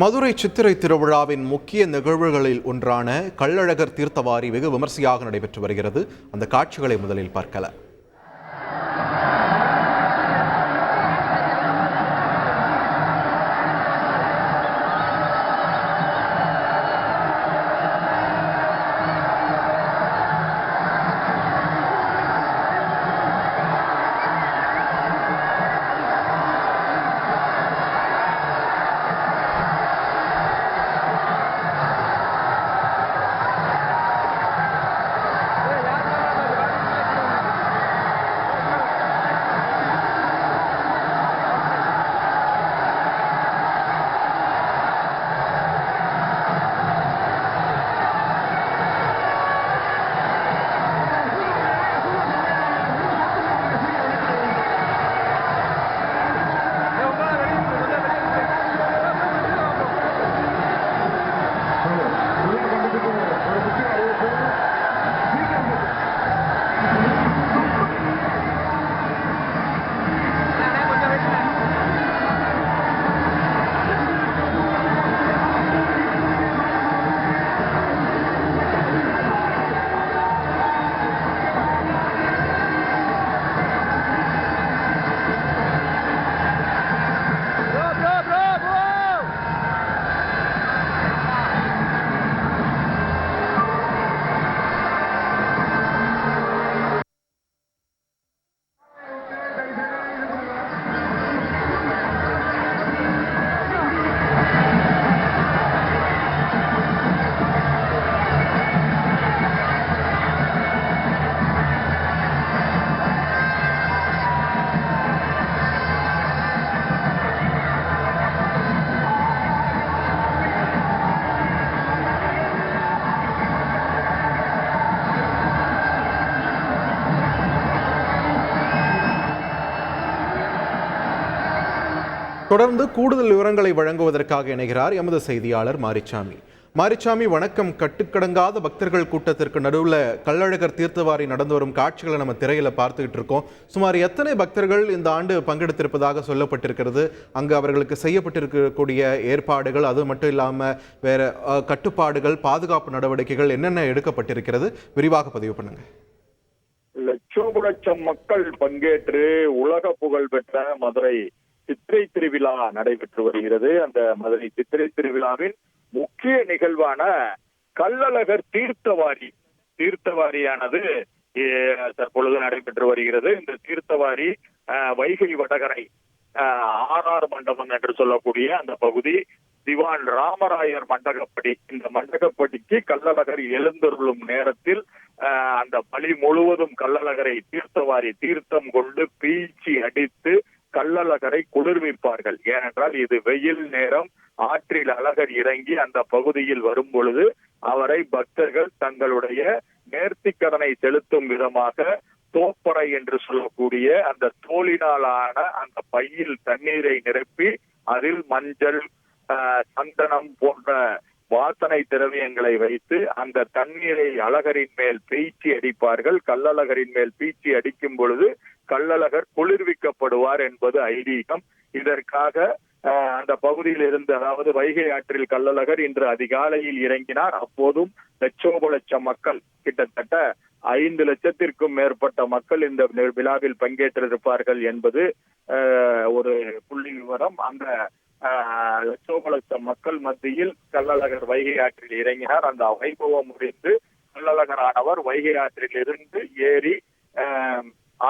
மதுரை சித்திரை திருவிழாவின் முக்கிய நிகழ்வுகளில் ஒன்றான கள்ளழகர் தீர்த்தவாரி வெகு விமர்சையாக நடைபெற்று வருகிறது. அந்த காட்சிகளை முதலில் பார்க்கலாம். தொடர்ந்து கூடுதல் விவரங்களை வழங்குவதற்காக இணைகிறார் எமது செய்தியாளர் மாரிச்சாமி. மாரிச்சாமி வணக்கம். கட்டுக்கடங்காத பக்தர்கள் கூட்டத்திற்கு நடுவில் கள்ளழகர் தீர்த்தவாரி நடந்து வரும் காட்சிகளை நம்ம திரையில பார்த்துக்கிட்டு இருக்கோம். சுமார் எத்தனை பக்தர்கள் இந்த ஆண்டு பங்கெடுத்திருப்பதாக சொல்லப்பட்டிருக்கிறது? அங்கு அவர்களுக்கு செய்யப்பட்டிருக்கக்கூடிய ஏற்பாடுகள் அது மட்டும் இல்லாம வேற கட்டுப்பாடுகள் பாதுகாப்பு நடவடிக்கைகள் என்னென்ன எடுக்கப்பட்டிருக்கிறது? விரிவாக பதிவு பண்ணுங்க. லட்சம் லட்சம் மக்கள் பங்கேற்று உலக புகழ் பெற்ற மதுரை. சித்திரை திருவிழா நடைபெற்று வருகிறது. அந்த மதுரை சித்திரை திருவிழாவின் முக்கிய நிகழ்வான கள்ளழகர் தீர்த்தவாரி தீர்த்தவாரியானது தற்பொழுது நடைபெற்று வருகிறது. இந்த தீர்த்தவாரி வைகை வடகரை ஆர்ஆர் மண்டபம் என்று சொல்லக்கூடிய அந்த பகுதி திவான் ராமராயர் மண்டகப்படி இந்த மண்டகப்படிக்கு கள்ளழகர் எழுந்தருளும் நேரத்தில் அந்த பலி முழுவதும் கள்ளழகரை தீர்த்தவாரி தீர்த்தம் கொண்டு பீச்சி அடித்து கள்ளழகரை குளிர்விப்பார்கள். ஏனென்றால் இது வெயில் நேரம் ஆற்றில் அழகர் இறங்கி அந்த பகுதியில் வரும் பொழுது அவரை பக்தர்கள் தங்களுடைய நேர்த்திக்கடனை செலுத்தும் விதமாக தோப்பறை என்று சொல்லக்கூடிய அந்த தோலினாலான அந்த பையில் தண்ணீரை நிரப்பி அதில் மஞ்சள் ஆஹ், சந்தனம் போன்ற வாசனை திரவியங்களை வைத்து அந்த தண்ணீரை அழகரின் மேல் பீச்சி அடிப்பார்கள். கள்ளழகரின் மேல் பீச்சி அடிக்கும் பொழுது கள்ளழகர் குளிர்விக்கப்படுவார் என்பது ஐதீகம். இதற்காக அந்த பகுதியில் இருந்து அதாவது வைகை ஆற்றில் கள்ளழகர் இன்று அதிகாலையில் இறங்கினார். அப்போதும் லட்சோப லட்சம் மக்கள் கிட்டத்தட்ட ஐந்து லட்சத்திற்கும் மேற்பட்ட மக்கள் இந்த விழாவில் பங்கேற்றிருப்பார்கள் என்பது ஆஹ், ஒரு புள்ளி விவரம். அந்த ஆஹ், லட்சோப லட்சம் மக்கள் மத்தியில் கள்ளழகர் வைகை ஆற்றில் இறங்கினார். அந்த வைபவம் முடிந்து கள்ளழகர் ஆனவர் வைகை ஆற்றில் இருந்து ஏறி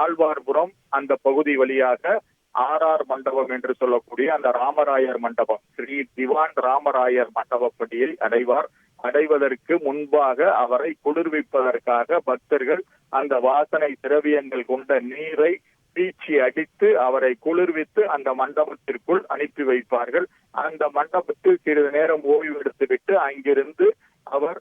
ஆழ்வார்புரம் அந்த பகுதி வழியாக ஆர் ஆர் மண்டபம் என்று சொல்லக்கூடிய அந்த ராமராயர் மண்டபம். ஸ்ரீ திவான் ராமராயர் மண்டபப்படியை அடைவார். அடைவதற்கு முன்பாக அவரை குளிர்விப்பதற்காக பக்தர்கள் அந்த வாசனை திரவியங்கள் கொண்ட நீரை பீச்சி அடித்து அவரை குளிர்வித்து அந்த மண்டபத்திற்குள் அனுப்பி வைப்பார்கள். அந்த மண்டபத்தில் சிறிது நேரம் ஓய்வு எடுத்துவிட்டு அங்கிருந்து அவர்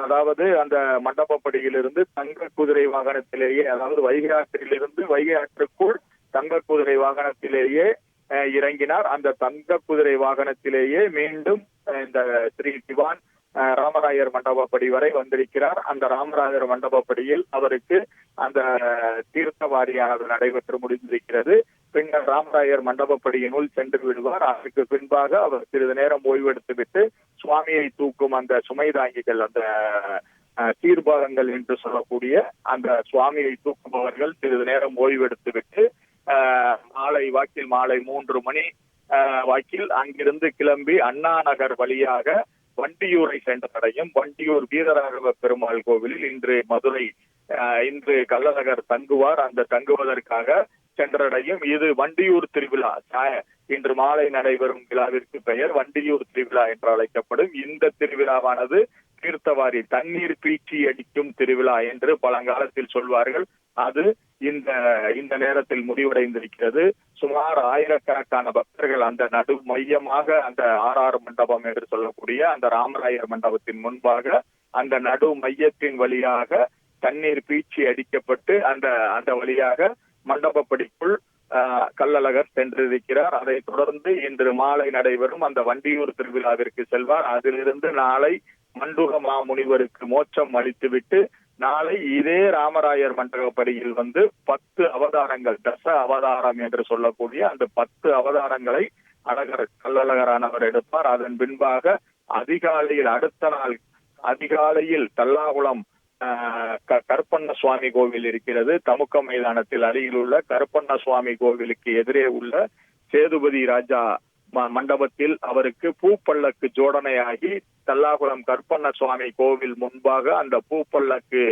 அதாவது அந்த மண்டபப்படியிலிருந்து தங்க குதிரை வாகனத்திலேயே அதாவது வைகை ஆற்றிலிருந்து வைகை ஆற்றுக்குள் தங்க குதிரை வாகனத்திலேயே அஹ், இறங்கினார். அந்த தங்க குதிரை வாகனத்திலேயே மீண்டும் இந்த ஸ்ரீ திவான் அஹ், ராமராயர் மண்டபப்படி வரை வந்திருக்கிறார். அந்த ராமராயர் மண்டபப்படியில் அவருக்கு அந்த தீர்த்த வாரியானது நடைபெற்று முடிந்திருக்கிறது. பின்னர் ராமராயர் மண்டபப்படியினுள் சென்று விடுவார். அதற்கு பின்பாக அவர் சிறிது நேரம் ஓய்வெடுத்துவிட்டு சுவாமியை தூக்கும் அந்த சுமை தாங்கிகள் அந்த சீர்பாகங்கள் என்று சொல்லக்கூடிய அந்த சுவாமியை தூக்குபவர்கள் சிறிது நேரம் ஓய்வெடுத்துவிட்டு மாலை வாக்கில் மாலை மூன்று மணி வாக்கில் அங்கிருந்து கிளம்பி அண்ணா நகர் வழியாக வண்டியூரை சென்றடையும் வண்டியூர் வீரராகவ பெருமாள் கோவிலில் இன்று மதுரை இன்று கள்ளநகர் தங்குவார். அந்த தங்குவதற்காக சென்றடையும். இது வண்டியூர் திருவிழா. இன்று மாலை நடைபெறும் விழாவிற்கு பெயர் வண்டியூர் திருவிழா என்று அழைக்கப்படும். இந்த திருவிழாவானது தீர்த்தவாரி தண்ணீர் பீச்சி அடிக்கும் திருவிழா என்று பழங்காலத்தில் சொல்வார்கள். அது இந்த இந்த நேரத்தில் முடிவடைந்திருக்கிறது. சுமார் ஆயிரக்கணக்கான பக்தர்கள் அந்த நடு மையமாக அந்த ஆர்ஆர் மண்டபம் என்று சொல்லக்கூடிய அந்த ராமராயர் மண்டபத்தின் முன்பாக அந்த நடு மையத்தின் வழியாக தண்ணீர் பீச்சி அடிக்கப்பட்டு அந்த அந்த வழியாக மண்டபப்படிக்குள் ஆஹ், கள்ளழகர் சென்றிருக்கிறார். அதைத் தொடர்ந்து இன்று மாலை நடைபெறும் அந்த வண்டியூர் திருவிழாவிற்கு செல்வார். அதிலிருந்து நாளை மண்டுக மாமுனிவருக்கு மோட்சம் அளித்துவிட்டு நாளை இதே ராமராயர் மண்டபப்படியில் வந்து பத்து அவதாரங்கள் தச அவதாரம் என்று சொல்லக்கூடிய அந்த பத்து அவதாரங்களை அழகர் கள்ளழகரானவர் எடுப்பார். அதன் பின்பாக அதிகாலையில் அடுத்த நாள் அதிகாலையில் தல்லாகுளம் கருப்பண்ண சுவாமி கோவில் இருக்கிறது. தமுக்க மைதானத்தில் அருகில் உள்ள கருப்பண்ண சுவாமி கோவிலுக்கு எதிரே உள்ள சேதுபதி ராஜா ம- மண்டபத்தில் அவருக்கு பூப்பல்லக்கு ஜோடனையாகி தல்லாகுளம் கற்பண்ண சுவாமி கோவில் முன்பாக அந்த பூப்பல்லக்கு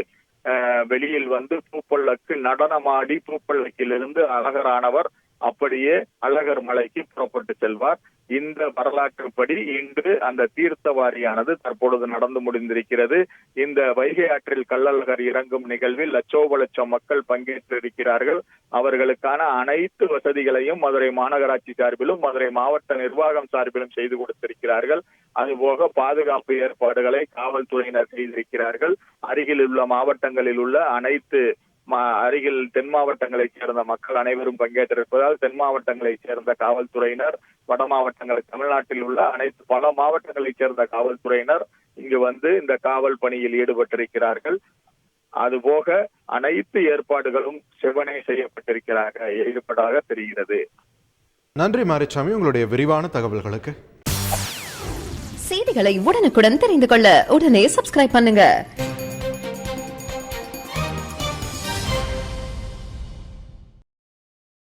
வெளியில் வந்து பூப்பல்லக்கு நடனமாடி பூப்பல்லக்கிலிருந்து அழகரானவர் அப்படியே அழகர் மலைக்கு புறப்பட்டு செல்வார். இந்த வரலாற்றுப்படி இன்று அந்த தீர்த்தவாரியானது தற்பொழுது நடந்து முடிந்திருக்கிறது. இந்த வைகை ஆற்றில் கள்ளழகர் இறங்கும் நிகழ்வில் லட்சோப லட்சம் மக்கள் பங்கேற்றிருக்கிறார்கள். அவர்களுக்கான அனைத்து வசதிகளையும் மதுரை மாநகராட்சி சார்பிலும் மதுரை மாவட்ட நிர்வாகம் சார்பிலும் செய்து கொடுத்திருக்கிறார்கள். அதுபோக பாதுகாப்பு ஏற்பாடுகளை காவல்துறையினர் செய்திருக்கிறார்கள். அருகில் உள்ள மாவட்டங்களில் உள்ள அனைத்து அருகில் தென் மாவட்டங்களைச் சேர்ந்த மக்கள் அனைவரும் பங்கேற்றிருப்பதால் தென் மாவட்டங்களைச் சேர்ந்த காவல்துறையினர் வட மாவட்டங்கள் தமிழ்நாட்டில் உள்ள அனைத்து பல மாவட்டங்களைச் சேர்ந்த காவல்துறையினர் இங்கு வந்து இந்த காவல் பணியில் ஈடுபட்டிருக்கிறார்கள். அதுபோக அனைத்து ஏற்பாடுகளும் செவனே செய்யப்பட்டிருக்கிறார்கள். ஈடுபடாக தெரிகிறது. நன்றி மாரிச்சாமி உங்களுடைய விரிவான தகவல்களுக்கு. செய்திகளை உடனுக்குடன் தெரிந்து கொள்ள உடனே சப்ஸ்கிரைப் பண்ணுங்க.